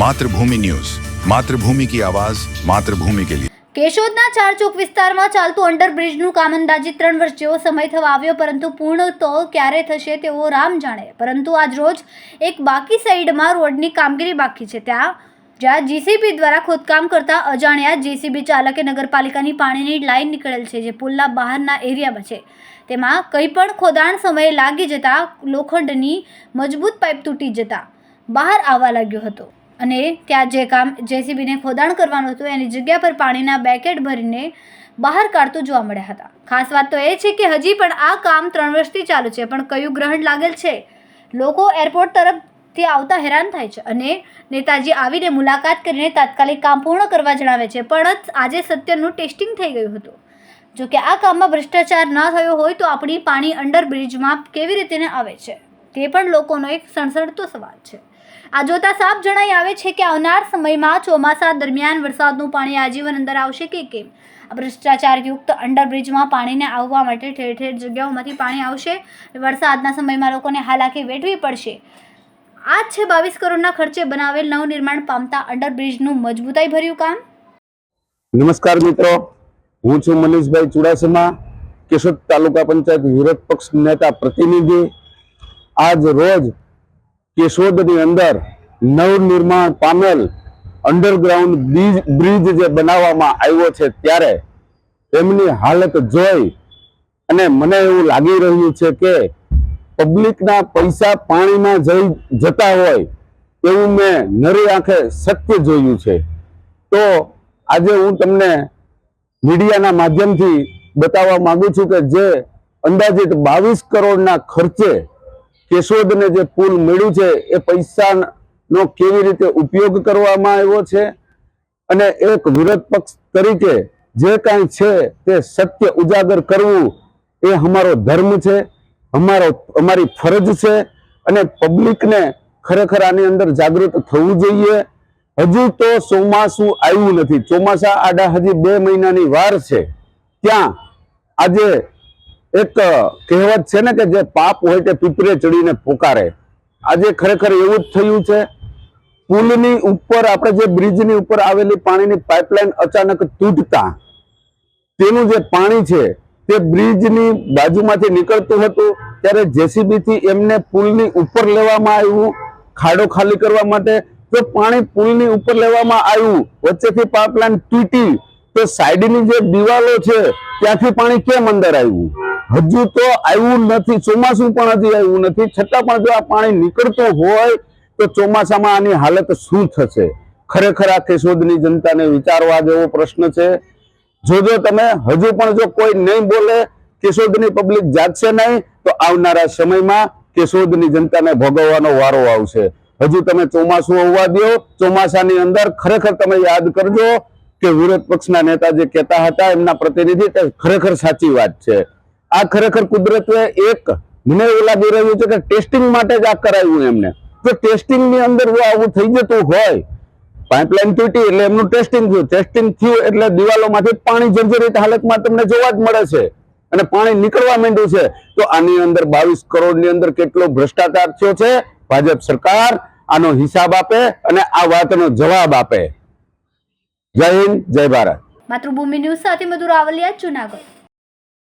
Mathrubhumi news. Mathrubhumi કી આવાઝ માતૃભૂમિ કે લીએ કેશોદના ચારચોક વિસ્તારમાં ચાલતું અંડરબ્રિજનું કામ અંદાજે ત્રણ વર્ષ જેવો સમય થવા આવ્યો, પરંતુ પૂર્ણ તો ક્યારે થશે તેવો રામ જાણે. પરંતુ આજ રોજ એક બાકી સાઈડમાં રોડની કામગીરી બાકી છે. ત્યાં જ્યાં જીસીબી દ્વારા ખોદકામ કરતા અજાણ્યા જેસીબી ચાલકે નગરપાલિકાની પાણીની લાઇન નીકળેલ છે, જે પુલના બહારના એરિયામાં છે. તેમાં કંઈ પણ ખોદાણ સમયે લાગી જતાં લોખંડની મજબૂત પાઇપ તૂટી જતા બહાર આવવા લાગ્યો હતો. અને ત્યાં જે કામ જેસીબીને ખોદાણ કરવાનું હતું, એની જગ્યા પર પાણીના બેકેટ ભરીને બહાર કાઢતું જોવા મળ્યા હતા. ખાસ વાત તો એ છે કે હજી પણ આ કામ ત્રણ વર્ષથી ચાલુ છે, પણ કયું ગ્રહણ લાગેલ છે, લોકો એરપોર્ટ તરફથી આવતા હેરાન થાય છે અને નેતાજી આવીને મુલાકાત કરીને તાત્કાલિક કામ પૂર્ણ કરવા જણાવે છે. પણ આજે સત્યનું ટેસ્ટિંગ થઈ ગયું હતું. જો કે આ કામમાં ભ્રષ્ટાચાર ન થયો હોય તો આપણી પાણી અંડર બ્રિજમાં કેવી રીતે આવે છે, તે પણ લોકોનો એક સણસણતો સવાલ છે. આ જોતા સાફ જણાઈ આવે છે કે આવનાર સમયમાં ચોમાસા દરમિયાન વરસાદનું પાણી આજીવન અંદર આવશે કે કેમ? ભ્રષ્ટાચારયુક્ત અંડરબ્રિજમાં પાણીને આવવા માટે ઠેર ઠેર જગ્યાઓમાંથી પાણી આવશે. વરસાદના સમયમાં લોકોને હાલાકી વેઠવી પડશે. આ છે બાવીસ કરોડના ખર્ચે બનાવેલ નવનિર્માણ પામતા અંડરબ્રિજનું મજબૂતાઈ ભર્યું કામ. નમસ્કાર મિત્રો. હું છું મનીષભાઈ ચુડાસમા, કેશોદ તાલુકા પંચાયત વિરોધ પક્ષ નેતા પ્રતિનિધિ. આજ રોજ કેશોદની અંદર નવનિર્માણ પામેલ અંડરગ્રાઉન્ડ બ્રિજ બ્રિજ જે બનાવવામાં આવ્યો છે ત્યારે એમની હાલત જોઈ અને મને એવું લાગી રહ્યું છે કે પબ્લિકના પૈસા પાણીમાં જઈ જતા હોય એવું મેં નરી આંખે સત્ય જોયું છે. તો આજે હું તમને મીડિયાના માધ્યમથી બતાવવા માંગુ છું કે જે અંદાજિત બાવીસ કરોડના ખર્ચે કેશોદને જે પુલ મળ્યું છે એ પૈસાનો કેવી રીતે ઉપયોગ કરવામાં આવ્યો છે? અને એક વિરોધ પક્ષ તરીકે જે કાંઈ છે તે સત્ય ઉજાગર કરવું એ અમારો ધર્મ છે, અમારો, અમારી ફરજ છે અને પબ્લિકને ખરેખર આની અંદર જાગૃત થવું જોઈએ. હજુ તો ચોમાસું આવ્યું નથી. ચોમાસા આડા હજી બે મહિનાની વાર છે. ત્યાં આજે એક કહેવત છે ને કે જે પાપ હોય તે પીપરે ચડીને પોકારે. આજે ખરેખર એવું જ થયું છે. પુલની ઉપર આપણે જે બ્રિજની ઉપર આવેલી પાણીની પાઇપલાઇન અચાનક તૂટતા, તેનું જે પાણી છે તે બ્રિજની બાજુમાંથી નીકળતું હતું. ત્યારે જેસીબી થી એમને પુલની ઉપર લેવામાં આવ્યું, ખાડો ખાલી કરવા માટે. તો પાણી પુલની ઉપર લેવામાં આવ્યું, વચ્ચેથી પાઇપલાઇન તૂટી. તો સાઈડની જે દિવાલો છે, ત્યાંથી પાણી કેમ અંદર આવ્યું? હજુ તો આવ્યું નથી, ચોમાસું પણ હજી આવ્યું નથી. છતાં પણ જો આ પાણી નીકળતું હોય, તો ચોમાસામાં આની હાલત શું થશે? ખરેખર આ કેશોદની જનતાને વિચારવા જેવો પ્રશ્ન છે. જોજો તમે, હજુ પણ જો કોઈ નહીં બોલે, કેશોદની પબ્લિક જાગશે નહીં, તો આવનારા સમયમાં કેશોદની જનતાને ભોગવવાનો વારો આવશે. હજુ તમે ચોમાસું હોવા દો, ચોમાસાની અંદર ખરેખર તમે યાદ કરજો કે વિરોધ પક્ષના નેતા જે કહેતા હતા, એમના પ્રતિનિધિ ખરેખર સાચી વાત છે. આ ખરેખર કુદરતે એક મને એવું લાગી રહ્યું છે કે ટેસ્ટિંગ માટે જ આ કરાવ્યું એમને. જો ટેસ્ટિંગની અંદર જો આવું થઈ જતું હોય પાઇપલાઇન તૂટી એટલે એમનું ટેસ્ટિંગ થયું. ટેસ્ટિંગ થયું એટલે દિવાલોમાંથી પાણી જર્જરિત હાલતમાં તમને જોવા જ મળે છે. અને પાણી નીકળવા માંડ્યું છે. તો આની અંદર બાવીસ કરોડની અંદર કેટલો ભ્રષ્ટાચાર થયો છે? ભાજપ સરકાર આનો હિસાબ આપે અને આ વાતનો જવાબ આપે. જય હિન્દ, જય ભારત. માતૃભૂમિ ન્યૂઝ સાથે મધુર આવલિયા, જુનાગઢ.